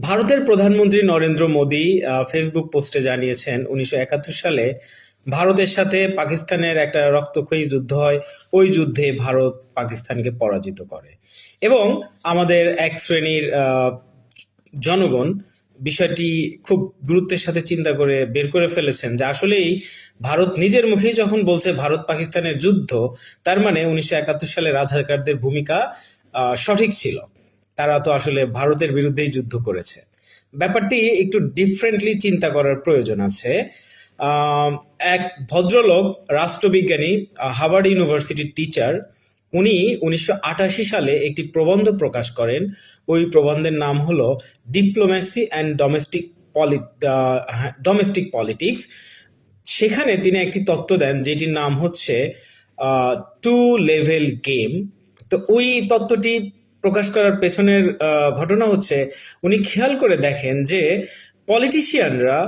ভারতের প্রধানমন্ত্রী নরেন্দ্র মোদী ফেসবুক পোস্টে জানিয়েছেন, উনিশশো একাত্তর সালে ভারতের সাথে পাকিস্তানের একটা রক্তক্ষয়ী যুদ্ধ হয়। ওই যুদ্ধে ভারত পাকিস্তানকে পরাজিত করে। এবং আমাদের এক শ্রেণির জনগণ বিষয়টি খুব গুরুত্বের সাথে চিন্তা করে বের করে ফেলেছেন যে আসলেই ভারত নিজের মুখেই যখন বলছে ভারত পাকিস্তানের যুদ্ধ, তার মানে উনিশশো একাত্তর সালে রাজাকারদের ভূমিকা সঠিক ছিল। তারা তো আসলে ভারতের বিরুদ্ধেই যুদ্ধ করেছে। ব্যাপারটি একটু ডিফারেন্টলি চিন্তা করার প্রয়োজন আছে। এক ভদ্রলোক রাষ্ট্রবিজ্ঞানী আহ, হার্ভার্ড ইউনিভার্সিটির টিচার উনি উনিশশো আটাশি সালে একটি প্রবন্ধ প্রকাশ করেন। ওই প্রবন্ধের নাম হলো diplomacy and domestic poli domestic politics সেখানে তিনি একটি তত্ত্ব দেন যেটির নাম হচ্ছে টু লেভেল গেম তো ওই তত্ত্বটি প্রকাশ করার পেছনের ঘটনা হচ্ছে উনি খেয়াল করে দেখেন যে পলিটিশিয়ানরা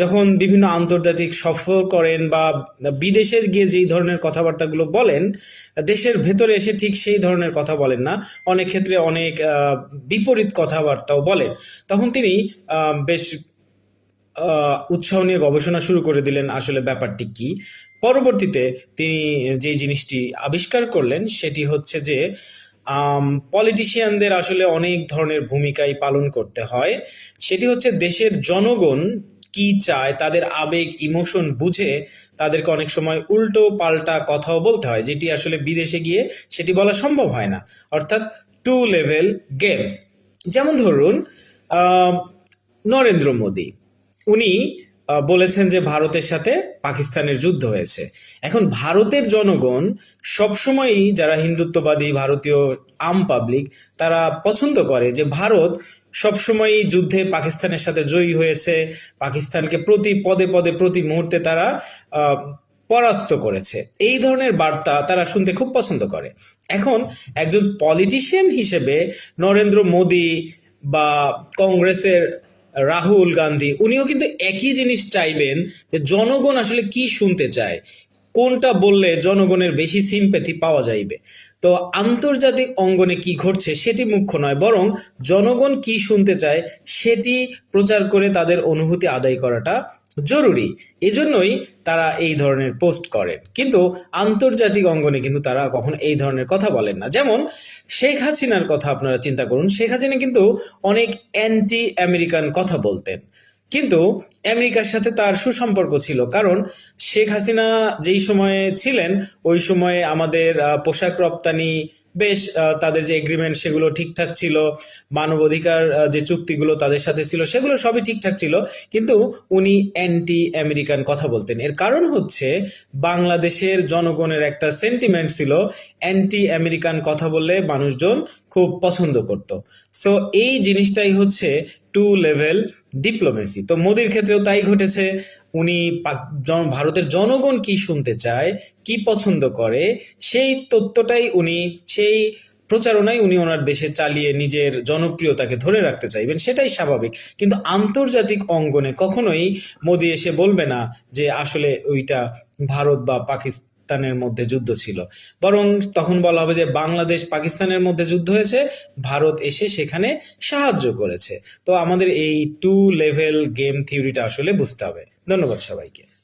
যখন বিভিন্ন আন্তর্জাতিক সফর করেন বা বিদেশে গিয়ে যেই ধরনের কথাবার্তাগুলো বলেন, দেশের ভেতরে এসে ঠিক সেই ধরনের কথা বলেন না। অনেক ক্ষেত্রে অনেক বিপরীত কথাবার্তাও বলেন। তখন তিনি বেশ উৎসাহ নিয়ে গবেষণা শুরু করে দিলেন আসলে ব্যাপারটি কি। পরবর্তীতে তিনি যে জিনিসটি আবিষ্কার করলেন সেটি হচ্ছে যে পলিটিশিয়ানদের আসলে অনেক ধরনের ভূমিকাই পালন করতে হয়। সেটি হচ্ছে দেশের জনগণ কি চায়, তাদের আবেগ ইমোশন বুঝে তাদেরকে অনেক সময় উল্টো পাল্টা কথাও বলতে হয়, যেটি আসলে বিদেশে গিয়ে সেটি বলা সম্ভব হয় না। অর্থাৎ টু লেভেল গেমস যেমন ধরুন নরেন্দ্র মোদী। উনি বলেছেন যে ভারতের সাথে পাকিস্তানের যুদ্ধ হয়েছে। এখন ভারতের জনগণ সবসময়ই যারা হিন্দুত্ববাদী, ভারতীয়, আম পাবলিক তারা পছন্দ করে যে ভারত সবসময়ই যুদ্ধে পাকিস্তানের সাথে জয়ী হয়েছে, পাকিস্তানকে প্রতি পদে পদে, প্রতি মুহূর্তে তারা পরাস্ত করেছে। এই ধরনের বার্তা তারা শুনতে খুব পছন্দ করে। এখন একজন পলিটিশিয়ান হিসেবে নরেন্দ্র মোদী বা কংগ্রেসের রাহুল গান্ধী উনিও কিন্তু একই জিনিস চাইবেন যে জনগণ আসলে কি শুনতে চায়। কোনটা বললে জনগণের বেশি সিম্প্যাথি পাওয়া যাইবে? তো আন্তর্জাতিক অঙ্গনে কি ঘটছে সেটি মুখ্য নয়, বরং জনগণ কি শুনতে চায় সেটি প্রচার করে তাদের অনুভূতি আদায় করাটা জরুরি। এজন্যই তারা এই ধরনের পোস্ট করেন। কিন্তু আন্তর্জাতিক অঙ্গনে কিন্তু তারা কখনো এই ধরনের কথা বলেন না। যেমন শেখ হাসিনার কথা আপনারা চিন্তা করুন, শেখ হাসিনা কিন্তু অনেক অ্যান্টি আমেরিকান কথা বলতেন। কিন্তু আমেরিকার সাথে তার সুসম্পর্ক ছিল, কারণ শেখ হাসিনা যেই সময়ে ছিলেন, ওই সময়ে আমাদের পোশাক রপ্তানি বেশ তাদের যে এগ্রিমেন্ট সেগুলো ঠিকঠাক ছিল মানবাধিকার যে চুক্তিগুলো তাদের সাথে ছিল, সেগুলো সবই ঠিকঠাক ছিল, কিন্তু উনি অ্যান্টি আমেরিকান কথা বলতেন। এর কারণ হচ্ছে বাংলাদেশের জনগণের একটা সেন্টিমেন্ট ছিল অ্যান্টি আমেরিকান কথা বললে মানুষজন খুব পছন্দ করত। সো এই জিনিসটাই হচ্ছে টু লেভেল ডিপ্লোমেসি তো মোদির ক্ষেত্রেও তাই ঘটেছে। উনি ভারতের জনগণ কি শুনতে চায়, কি পছন্দ করে, সেই তথ্যটাই উনি, সেই প্রচারণায় উনি ওনার দেশে চালিয়ে নিজের জনপ্রিয়তাকে ধরে রাখতে চাইবেন, সেটাই স্বাভাবিক। কিন্তু আন্তর্জাতিক অঙ্গনে কখনোই মোদি এসে বলবে না যে আসলে ওইটা ভারত বা পাকিস্তানের মধ্যে যুদ্ধ ছিল। বরং তখন বলা হবে যে বাংলাদেশ পাকিস্তানের মধ্যে যুদ্ধ হয়েছে, ভারত এসে সেখানে সাহায্য করেছে। তো আমাদের এই টু লেভেল গেম থিওরিটা আসলে বুঝতে হবে। ধন্যবাদ সবাইকে।